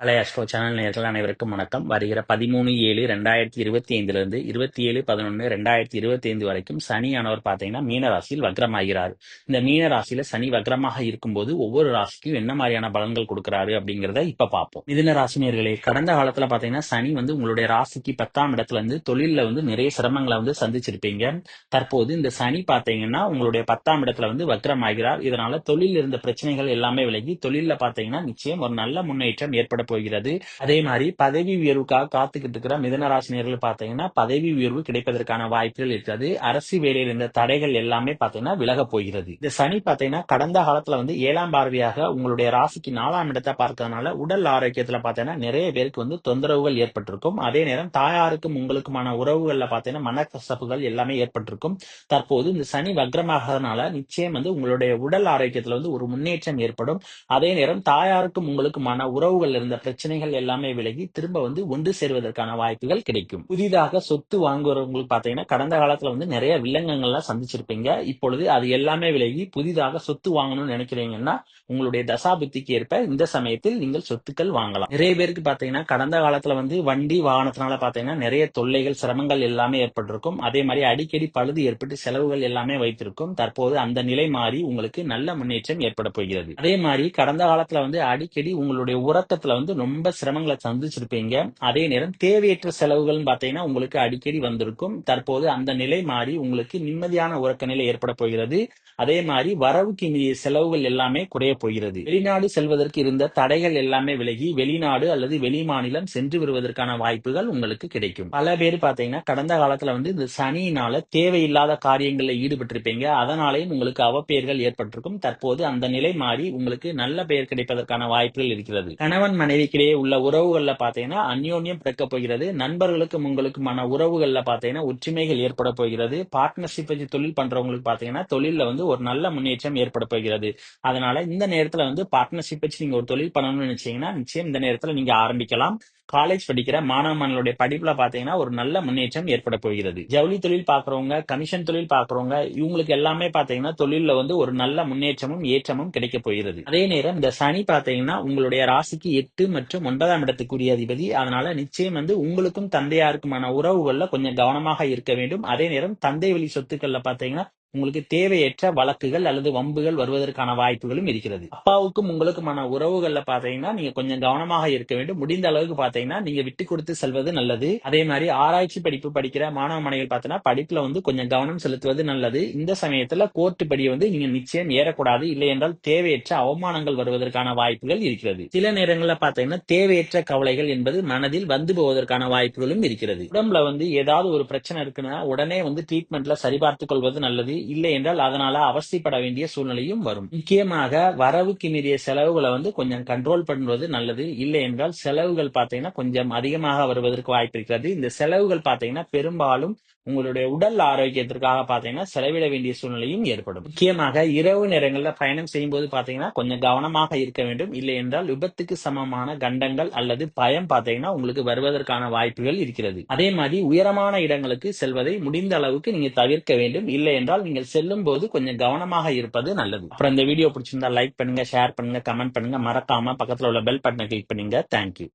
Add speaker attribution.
Speaker 1: கலை astro channel நேர்கள் அனைவருக்கும் வணக்கம். வருகிற பதிமூணு ஏழு ரெண்டாயிரத்தி இருபத்தி ஐந்துலேருந்து இருபத்தி ஏழு பதினொன்று ரெண்டாயிரத்தி இருபத்தி ஐந்து வரைக்கும் சனியானவர் பார்த்தீங்கன்னா மீன ராசியில் வக்ரமாகிறார். இந்த மீன ராசியில சனி வக்ரமாக இருக்கும்போது ஒவ்வொரு ராசிக்கும் என்ன மாதிரியான பலன்கள் கொடுக்குறாரு அப்படிங்கிறத இப்ப பார்ப்போம். மிதின ராசினியர்களே கடந்த காலத்துல பார்த்தீங்கன்னா சனி வந்து உங்களுடைய ராசிக்கு பத்தாம் இடத்துல இருந்து தொழில வந்து நிறைய சிரமங்களை வந்து சந்திச்சிருப்பீங்க. தற்போது இந்த சனி பார்த்தீங்கன்னா உங்களுடைய பத்தாம் இடத்துல வந்து வக்ரமாகிறார். இதனால தொழில் இருந்த பிரச்சனைகள் எல்லாமே விலகி தொழில பார்த்தீங்கன்னா நிச்சயம் ஒரு நல்ல முன்னேற்றம் ஏற்பட போகிறது. அதே மாதிரி பதவி உயர்வுக்காக காத்துக்கிட்டு இருக்கிற மிதனராசினியர்கள் பாத்தீங்கன்னா பதவி உயர்வு கிடைப்பதற்கான வாய்ப்புகள் இருக்கிறது. அரசு வேலையில் இருந்த தடைகள் எல்லாமே பாத்தீங்கன்னா விலக போகிறது. இந்த சனி பாத்தீங்கன்னா கடந்த காலத்துல வந்து ஏழாம் பார்வையாக உங்களுடைய ராசிக்கு நாலாம் இடத்தை பார்க்கறதுனால உடல் ஆரோக்கியத்துல பாத்தீங்கன்னா நிறைய பேருக்கு வந்து தொந்தரவுகள் ஏற்பட்டிருக்கும். அதே நேரம் தாயாருக்கும் உங்களுக்குமான உறவுகள்ல பாத்தீங்கன்னா மனக்கசப்புகள் எல்லாமே ஏற்பட்டிருக்கும். தற்போது இந்த சனி வக்ரமாகறதுனால நிச்சயம் வந்து உங்களுடைய உடல் ஆரோக்கியத்துல வந்து ஒரு முன்னேற்றம் ஏற்படும். அதே நேரம் தாயாருக்கும் உங்களுக்குமான உறவுகள் இருந்த பிரச்சனைகள் எல்லாமே விலகி திரும்ப வந்து ஒன்று சேர்வதற்கான வாய்ப்புகள் கிடைக்கும். புதிதாக சொத்து வாங்குறவங்களுக்கு பாத்தீங்கன்னா கடந்த காலத்துல வந்து நிறைய வில்லங்கங்கள்லாம் சந்திச்சிருப்பீங்க. இப்பொழுது அது எல்லாமே விலகி புதிதாக சொத்து வாங்கணும்னு நினைக்கிறீங்கன்னா உங்களுடைய தசாபுத்திக்கு ஏற்ப இந்த சமயத்தில் நீங்கள் சொத்துக்கள் வாங்கலாம். நிறைய பேருக்கு பாத்தீங்கன்னா கடந்த காலத்துல வந்து வண்டி வாகனத்தினால பாத்தீங்கன்னா நிறைய தொல்லைகள் சிரமங்கள் எல்லாமே ஏற்பட்டிருக்கும். அதே மாதிரி அடிக்கடி பழுது ஏற்பட்டு செலவுகள் எல்லாமே வைத்திருக்கும். தற்போது அந்த நிலை மாறி உங்களுக்கு நல்ல முன்னேற்றம் ஏற்பட போகிறது. அதே மாதிரி கடந்த காலத்துல வந்து அடிக்கடி உங்களுடைய உறக்கத்துல வந்து ரொம்ப சிரமங்களை சந்திச்சிருப்பீங்க. அதே நேரம் தேவையற்ற செலவுகள் பாத்தீங்கன்னா உங்களுக்கு அடிக்கடி வந்திருக்கும். தற்போது அந்த நிலை மாறி உங்களுக்கு நிம்மதியான உறக்க நிலை ஏற்பட போகிறது. அதே மாதிரி வரவுக்கு மீறிய செலவுகள் எல்லாமே குறைய போகிறது. வெளிநாடு செல்வதற்கு இருந்த தடைகள் எல்லாமே விலகி வெளிநாடு அல்லது வெளி மாநிலம் சென்று வருவதற்கான வாய்ப்புகள் உங்களுக்கு கிடைக்கும். பல பேர் பாத்தீங்கன்னா கடந்த காலத்துல வந்து இந்த சனியினால தேவையில்லாத காரியங்களில் ஈடுபட்டிருப்பீங்க. அதனாலேயும் உங்களுக்கு அவப்பெயர்கள் ஏற்பட்டிருக்கும். தற்போது அந்த நிலை மாறி உங்களுக்கு நல்ல பெயர் கிடைப்பதற்கான வாய்ப்புகள் இருக்கிறது. கணவன் மனைவிக்கிடையே உள்ள உறவுகள்ல பாத்தீங்கன்னா அந்யோன்யம் பிறக்க போகிறது. நண்பர்களுக்கும் உங்களுக்குமான உறவுகள்ல பாத்தீங்கன்னா ஒற்றுமைகள் ஏற்பட போகிறது. பார்ட்னர்ஷிப் வச்சு தொழில் பண்றவங்களுக்கு பாத்தீங்கன்னா தொழில வந்து ஒரு நல்ல முன்னேற்றம் ஏற்பட போகிறது. அதனால இந்த நேரத்துல வந்து பார்ட்னர்ஷிப் வச்சு நீங்க ஒரு தொழில் பண்ணணும்னு நினைச்சீங்கன்னா நிச்சயம் இந்த நேரத்துல நீங்க ஆரம்பிக்கலாம். காலேஜ் படிக்கிற மாணவ மாணவர்களுடைய படிப்புல பாத்தீங்கன்னா ஒரு நல்ல முன்னேற்றம் ஏற்பட போகிறது. ஜவுளி தொழில் பாக்குறவங்க கமிஷன் தொழில் பாக்குறவங்க இவங்களுக்கு எல்லாமே பாத்தீங்கன்னா தொழில வந்து ஒரு நல்ல முன்னேற்றமும் ஏற்றமும் கிடைக்க போகிறது. அதே நேரம் இந்த சனி பாத்தீங்கன்னா உங்களுடைய ராசிக்கு எட்டு மற்றும் ஒன்பதாம் இடத்துக்குரிய அதிபதி. அதனால நிச்சயம் வந்து உங்களுக்கும் தந்தையாருக்குமான உறவுகள்ல கொஞ்சம் கவனமாக இருக்க வேண்டும். அதே நேரம் தந்தை வழி சொத்துக்கள்ல பாத்தீங்கன்னா உங்களுக்கு தேவையற்ற வழக்குகள் அல்லது வம்புகள் வருவதற்கான வாய்ப்புகளும் இருக்கிறது. அப்பாவுக்கும் உங்களுக்குமான உறவுகள்ல பாத்தீங்கன்னா நீங்க கொஞ்சம் கவனமாக இருக்க வேண்டும். முடிந்த அளவுக்கு பாத்தீங்கன்னா நீங்க விட்டு கொடுத்து செல்வது நல்லது. அதே மாதிரி ஆராய்ச்சி படிப்பு படிக்கிற மாணவ மாணவிகள் பாத்தீங்கன்னா படிப்புல வந்து கொஞ்சம் கவனம் செலுத்துவது நல்லது. இந்த சமயத்துல கோர்ட்டு படி வந்து நீங்க நிச்சயம் ஏறக்கூடாது. இல்லை என்றால் தேவையற்ற அவமானங்கள் வருவதற்கான வாய்ப்புகள் இருக்கிறது. சில நேரங்களில் பாத்தீங்கன்னா தேவையற்ற கவலைகள் என்பது மனதில் வந்து போவதற்கான வாய்ப்புகளும் இருக்கிறது. உடம்புல வந்து ஏதாவது ஒரு பிரச்சனை இருக்குன்னா உடனே வந்து ட்ரீட்மெண்ட்ல சரிபார்த்துக் கொள்வது நல்லது. இல்லை என்றால் அதனால அவசியப்பட வேண்டிய சூழ்நிலையும் வரும். முக்கியமாக வரவுக்கு மீறிய செலவுகளை வந்து கொஞ்சம் கண்ட்ரோல் பண்ணுவது நல்லது. இல்லை என்றால் செலவுகள் பார்த்தீங்கன்னா கொஞ்சம் அதிகமாக வருவதற்கு வாய்ப்பு இருக்கிறது. இந்த செலவுகள் பார்த்தீங்கன்னா பெரும்பாலும் உங்களுடைய உடல் ஆரோக்கியத்திற்காக பாத்தீங்கன்னா செலவிட வேண்டிய சூழ்நிலையும் ஏற்படும். முக்கியமாக இரவு நேரங்களில் பயணம் செய்யும் போது பாத்தீங்கன்னா கொஞ்சம் கவனமாக இருக்க வேண்டும். இல்லை என்றால் விபத்துக்கு சமமான கண்டங்கள் அல்லது பயம் பாத்தீங்கன்னா உங்களுக்கு வருவதற்கான வாய்ப்புகள் இருக்கிறது. அதே மாதிரி உயரமான இடங்களுக்கு செல்வதை முடிந்த அளவுக்கு நீங்க தவிர்க்க வேண்டும். இல்லை என்றால் நீங்கள் செல்லும் போது கொஞ்சம் கவனமாக இருப்பது நல்லது. அப்புறம் இந்த வீடியோ பிடிச்சிருந்தா லைக் பண்ணுங்க ஷேர் பண்ணுங்க கமெண்ட் பண்ணுங்க. மறக்காம பக்கத்துல உள்ள பெல் பட்டனை கிளிக் பண்ணுங்க. தேங்க்யூ